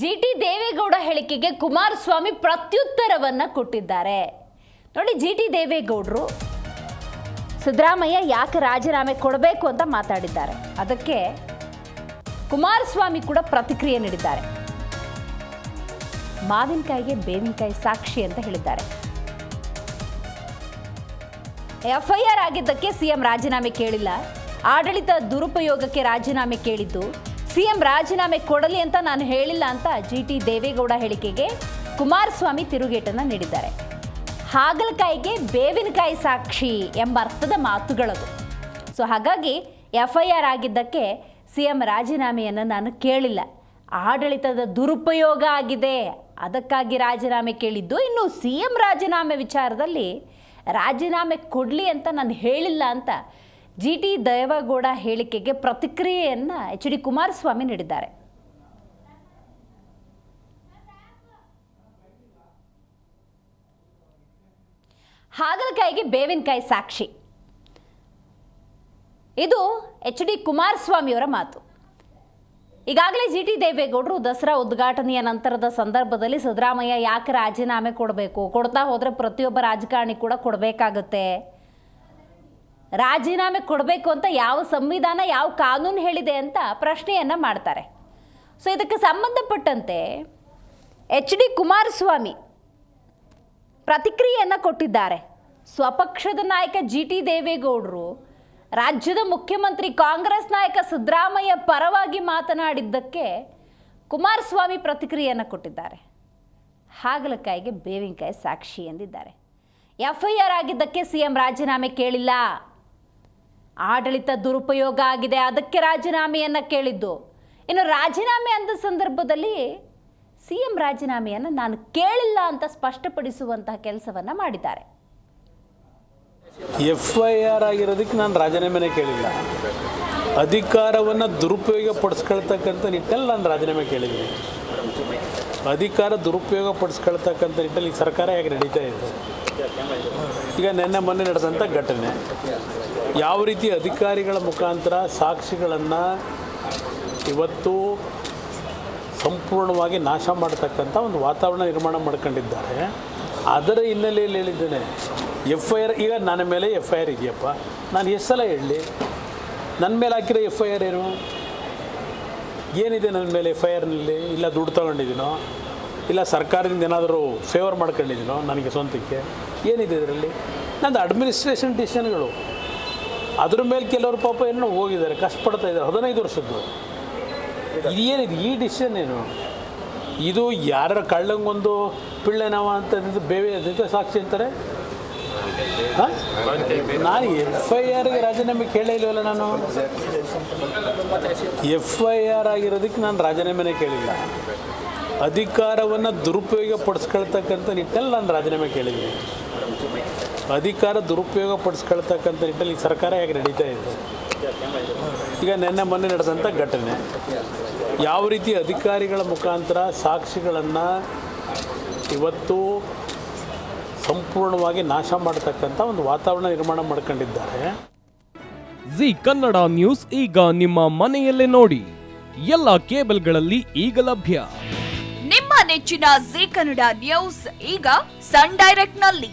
G T Deve Gowda ಹೇಳಿಕೆಗೆ ಕುಮಾರಸ್ವಾಮಿ ಪ್ರತ್ಯುತ್ತರವನ್ನ ಕೊಟ್ಟಿದ್ದಾರೆ. ನೋಡಿ, ಜಿ ಟಿ ದೇವೇಗೌಡರು ಸಿದ್ದರಾಮಯ್ಯ ಯಾಕೆ ರಾಜೀನಾಮೆ ಕೊಡಬೇಕು ಅಂತ ಮಾತಾಡಿದ್ದಾರೆ. ಅದಕ್ಕೆ ಕುಮಾರಸ್ವಾಮಿ ಕೂಡ ಪ್ರತಿಕ್ರಿಯೆ ನೀಡಿದ್ದಾರೆ. ಮಾವಿನಕಾಯಿಗೆ ಬೇವಿನಕಾಯಿ ಸಾಕ್ಷಿ ಅಂತ ಹೇಳಿದ್ದಾರೆ. ಎಫ್ಐಆರ್ ಆಗಿದ್ದಕ್ಕೆ ಸಿಎಂ ರಾಜೀನಾಮೆ ಕೇಳಿಲ್ಲ. ಆಡಳಿತ ದುರುಪಯೋಗಕ್ಕೆ ರಾಜೀನಾಮೆ ಕೇಳಿದ್ದು ಸಿಎಂ ರಾಜೀನಾಮೆ ಕೊಡಲಿ ಅಂತ ನಾನು ಹೇಳಿಲ್ಲ ಅಂತ ಜಿ ಟಿ ದೇವೇಗೌಡ ಹೇಳಿಕೆಗೆ ಕುಮಾರಸ್ವಾಮಿ ತಿರುಗೇಟನ್ನು ನೀಡಿದ್ದಾರೆ. ಹಾಗಲಕಾಯಿಗೆ ಬೇವಿನಕಾಯಿ ಸಾಕ್ಷಿ ಎಂಬ ಅರ್ಥದ ಮಾತುಗಳದು. ಸೊ ಹಾಗಾಗಿ ಎಫ್ಐಆರ್ ಆಗಿದ್ದಕ್ಕೆ ಸಿಎಂ ರಾಜೀನಾಮೆಯನ್ನು ನಾನು ಕೇಳಿಲ್ಲ. ಆಡಳಿತದ ದುರುಪಯೋಗ ಆಗಿದೆ. ಅದಕ್ಕಾಗಿ ರಾಜೀನಾಮೆ ಕೇಳಿದ್ದು. ಇನ್ನು ಸಿ ಎಂ ರಾಜೀನಾಮೆ ವಿಚಾರದಲ್ಲಿ ರಾಜೀನಾಮೆ ಕೊಡಲಿ ಅಂತ ನಾನು ಹೇಳಿಲ್ಲ ಅಂತ ಜಿ ಟಿ ದಯವಗೌಡ ಹೇಳಿಕೆಗೆ ಪ್ರತಿಕ್ರಿಯೆಯನ್ನು ಎಚ್ ಡಿ ಕುಮಾರಸ್ವಾಮಿ ನೀಡಿದ್ದಾರೆ. ಹಾಗಲಕಾಯಿಗೆ ಬೇವಿನಕಾಯಿ ಸಾಕ್ಷಿ. ಇದು ಎಚ್ ಡಿ ಕುಮಾರಸ್ವಾಮಿಯವರ ಮಾತು. ಈಗಾಗಲೇ ಜಿ ಟಿ ದೇವೇಗೌಡರು ದಸರಾ ಉದ್ಘಾಟನೆಯ ನಂತರದ ಸಂದರ್ಭದಲ್ಲಿ ಸಿದ್ದರಾಮಯ್ಯ ಯಾಕೆ ರಾಜೀನಾಮೆ ಕೊಡಬೇಕು? ಕೊಡ್ತಾ ಹೋದರೆ ಪ್ರತಿಯೊಬ್ಬ ರಾಜಕಾರಣಿ ಕೂಡ ಕೊಡಬೇಕಾಗುತ್ತೆ. ರಾಜೀನಾಮೆ ಕೊಡಬೇಕು ಅಂತ ಯಾವ ಸಂವಿಧಾನ, ಯಾವ ಕಾನೂನು ಹೇಳಿದೆ ಅಂತ ಪ್ರಶ್ನೆಯನ್ನು ಮಾಡ್ತಾರೆ. ಸೊ ಇದಕ್ಕೆ ಸಂಬಂಧಪಟ್ಟಂತೆ ಎಚ್ ಡಿ ಕುಮಾರಸ್ವಾಮಿ ಪ್ರತಿಕ್ರಿಯೆಯನ್ನು ಕೊಟ್ಟಿದ್ದಾರೆ. ಸ್ವಪಕ್ಷದ ನಾಯಕ ಜಿ ಟಿ ದೇವೇಗೌಡರು ರಾಜ್ಯದ ಮುಖ್ಯಮಂತ್ರಿ ಕಾಂಗ್ರೆಸ್ ನಾಯಕ ಸಿದ್ದರಾಮಯ್ಯ ಪರವಾಗಿ ಮಾತನಾಡಿದ್ದಕ್ಕೆ ಕುಮಾರಸ್ವಾಮಿ ಪ್ರತಿಕ್ರಿಯೆಯನ್ನು ಕೊಟ್ಟಿದ್ದಾರೆ. ಹಾಗಲಕಾಯಿಗೆ ಬೇವಿನಕಾಯಿ ಸಾಕ್ಷಿ ಎಂದಿದ್ದಾರೆ. ಎಫ್ಐಆರ್ ಆಗಿದ್ದಕ್ಕೆ ಸಿಎಂ ರಾಜೀನಾಮೆ ಕೇಳಿಲ್ಲ. ಆಡಳಿತ ದುರುಪಯೋಗ ಆಗಿದೆ. ಅದಕ್ಕೆ ರಾಜೀನಾಮೆಯನ್ನು ಕೇಳಿದ್ದು. ಇನ್ನು ರಾಜೀನಾಮೆ ಅಂದ ಸಂದರ್ಭದಲ್ಲಿ ಸಿ ಎಂ ರಾಜೀನಾಮೆಯನ್ನು ನಾನು ಕೇಳಿಲ್ಲ ಅಂತ ಸ್ಪಷ್ಟಪಡಿಸುವಂತಹ ಕೆಲಸವನ್ನು ಮಾಡಿದ್ದಾರೆ. ಎಫ್ ಐ ಆರ್ ಆಗಿರೋದಕ್ಕೆ ನಾನು ರಾಜೀನಾಮೆನೇ ಕೇಳಿಲ್ಲ. ಅಧಿಕಾರವನ್ನು ದುರುಪಯೋಗ ಪಡಿಸ್ಕೊಳ್ತಕ್ಕಂಥ ನಿಟ್ಟಲ್ಲಿ ನಾನು ರಾಜೀನಾಮೆ ಕೇಳಿದ್ದೀನಿ. ಅಧಿಕಾರ ದುರುಪಯೋಗ ಪಡಿಸ್ಕೊಳ್ತಕ್ಕಂಥ ನಿಟ್ಟಲ್ಲಿ ಸರ್ಕಾರ ಹೇಗೆ ನಡೀತಾ ಇದೆ? ಈಗ ನಿನ್ನೆ ಮೊನ್ನೆ ನಡೆದಂಥ ಘಟನೆ. ಯಾವ ರೀತಿ ಅಧಿಕಾರಿಗಳ ಮುಖಾಂತರ ಸಾಕ್ಷಿಗಳನ್ನು ಇವತ್ತು ಸಂಪೂರ್ಣವಾಗಿ ನಾಶ ಮಾಡ್ತಕ್ಕಂಥ ಒಂದು ವಾತಾವರಣ ನಿರ್ಮಾಣ ಮಾಡ್ಕೊಂಡಿದ್ದಾರೆ. ಅದರ ಹಿನ್ನೆಲೆಯಲ್ಲಿ ಹೇಳಿದ್ದೇನೆ ಎಫ್ ಐ ಆರ್ ಈಗ ನನ್ನ ಮೇಲೆ ಎಫ್ ಐ ಆರ್ ಇದೆಯಪ್ಪ. ನಾನು ಎಷ್ಟು ಸಲ ಹೇಳಲಿ, ನನ್ನ ಮೇಲೆ ಹಾಕಿರೋ ಎಫ್ ಐ ಆರ್ ಏನು? ಏನಿದೆ ನನ್ನ ಮೇಲೆ ಎಫ್ ಐ ಆರ್ನಲ್ಲಿ ಇಲ್ಲ ದುಡ್ಡು ತೊಗೊಂಡಿದ್ದೀನೋ? ಇಲ್ಲ ಸರ್ಕಾರದಿಂದ ಏನಾದರೂ ಫೇವರ್ ಮಾಡ್ಕೊಂಡಿದ್ದೀನೋ ನನಗೆ ಸ್ವಂತಕ್ಕೆ? ಏನಿದೆ ಇದರಲ್ಲಿ? ನಂದು ಅಡ್ಮಿನಿಸ್ಟ್ರೇಷನ್ ಡಿಸಿಷನ್ಗಳು ಅದ್ರ ಮೇಲೆ ಕೆಲವರು ಪಾಪ ಏನೋ ಹೋಗಿದ್ದಾರೆ, ಕಷ್ಟಪಡ್ತಾ ಇದ್ದಾರೆ. ಹದಿನೈದು ವರ್ಷದ್ದು. ಇದೇನಿದು ಈ ಡಿಸಿಷನ್ ಏನು? ಇದು ಯಾರ ಕಳ್ಳಂಗೊಂದು ಪಿಳ್ಳೆನವ ಅಂತ ಬೇವೆ ಅದಕ್ಕೆ ಸಾಕ್ಷಿ ಅಂತಾರೆ? ನಾನು ಎಫ್ ಐ ಆರ್ಗೆ ರಾಜೀನಾಮೆ ಕೇಳೇ ಇಲ್ವಲ್ಲ ನಾನು? ಎಫ್ ಐ ಆರ್ ಆಗಿರೋದಕ್ಕೆ ನಾನು ರಾಜೀನಾಮೆನೇ ಕೇಳಿಲ್ಲ. ಅಧಿಕಾರವನ್ನು ದುರುಪಯೋಗ ಪಡಿಸ್ಕೊಳ್ತಕ್ಕಂಥ ನಿಟ್ಟಲ್ಲಿ ನಾನು ರಾಜೀನಾಮೆ ಕೇಳಿದ್ದೀನಿ. ಅಧಿಕಾರ ದುರುಪಯೋಗ ಪಡಿಸ್ಕೊಳ್ತಕ್ಕಂಥ ನಿಟ್ಟಲ್ಲಿ ಈ ಸರ್ಕಾರ ಹೇಗೆ ನಡೀತಾ ಇದೆ? ಈಗ ನಿನ್ನೆ ಮೊನ್ನೆ ನಡೆದಂಥ ಘಟನೆ. ಯಾವ ರೀತಿ ಅಧಿಕಾರಿಗಳ ಮುಖಾಂತರ ಸಾಕ್ಷಿಗಳನ್ನು ಇವತ್ತು ಸಂಪೂರ್ಣವಾಗಿ ನಾಶ ಮಾಡತಕ್ಕಂಥ ಒಂದು ವಾತಾವರಣ ನಿರ್ಮಾಣ ಮಾಡ್ಕೊಂಡಿದ್ದಾರೆ. ಜಿ ಕನ್ನಡ ನ್ಯೂಸ್ ಈಗ ನಿಮ್ಮ ಮನೆಯಲ್ಲೇ ನೋಡಿ. ಎಲ್ಲ ಕೇಬಲ್ಗಳಲ್ಲಿ ಈಗ ಲಭ್ಯ. ನಿಮ್ಮ ನೆಚ್ಚಿನ ಜಿ ಕನ್ನಡ ನ್ಯೂಸ್ ಈಗ ಸನ್ ಡೈರೆಕ್ಟ್ನಲ್ಲಿ